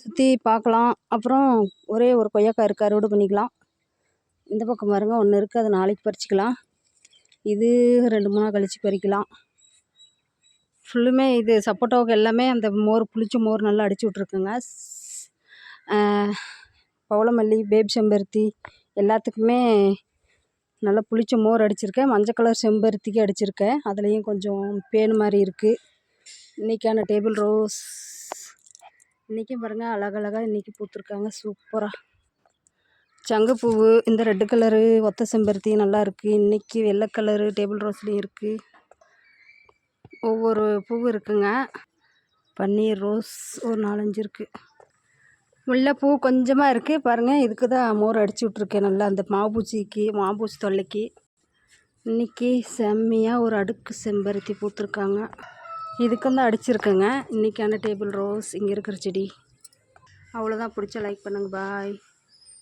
சுற்றி பார்க்கலாம் அப்புறம் ஒரே ஒரு கொய்யாக்காய் இருக்குது அறுவடை பண்ணிக்கலாம். இந்த பக்கம் பாருங்க ஒன்று இருக்குது அதை நாளைக்கு பறிச்சிக்கலாம். இது ரெண்டு மூணு நாள் கழிச்சு பறிக்கலாம். ஃபுல்லுமே இது சப்போட்டாவுக்கு எல்லாமே அந்த மோர் புளிச்ச மோர் நல்லா அடிச்சு விட்ருக்குங்க பவளமல்லி பேப் செம்பருத்தி எல்லாத்துக்குமே நல்லா புளிச்ச மோர் அடிச்சிருக்கேன். மஞ்சள் கலர் செம்பருத்திக்கு அடிச்சிருக்கேன். அதுலேயும் கொஞ்சம் பேன் மாதிரி இருக்குது இன்றைக்கான டேபிள் ரோஸ். இன்றைக்கும் பாருங்கள் அழகழகாக இன்றைக்கி பூத்துருக்காங்க. சூப்பராக சங்குப்பூவு இந்த ரெட்டு கலரு ஒத்த செம்பருத்தி நல்லா இருக்குது இன்றைக்கி வெள்ளை கலரு டேபிள் ரோஸ்லேயும் இருக்குது ஒவ்வொரு பூவு இருக்குங்க. பன்னீர் ரோஸ் ஒரு நாலஞ்சு இருக்குது முல்லைப்பூ கொஞ்சமாக இருக்குது பாருங்கள் இதுக்கு தான் மோர் அடிச்சு விட்ருக்கேன் நல்லா. அந்த மாபூச்சிக்கு மாபூச்சி தொல்லைக்கு. இன்றைக்கி செம்மையாக ஒரு அடுக்கு செம்பருத்தி பூத்துருக்காங்க. இதுக்கும் தான் அடிச்சிருக்கேங்க. இன்றைக்கான டேபிள் ரோஸ் இங்கே இருக்கிற செடி. அவ்வளோதான் பிடிச்ச லைக் பண்ணுங்கள் பாய்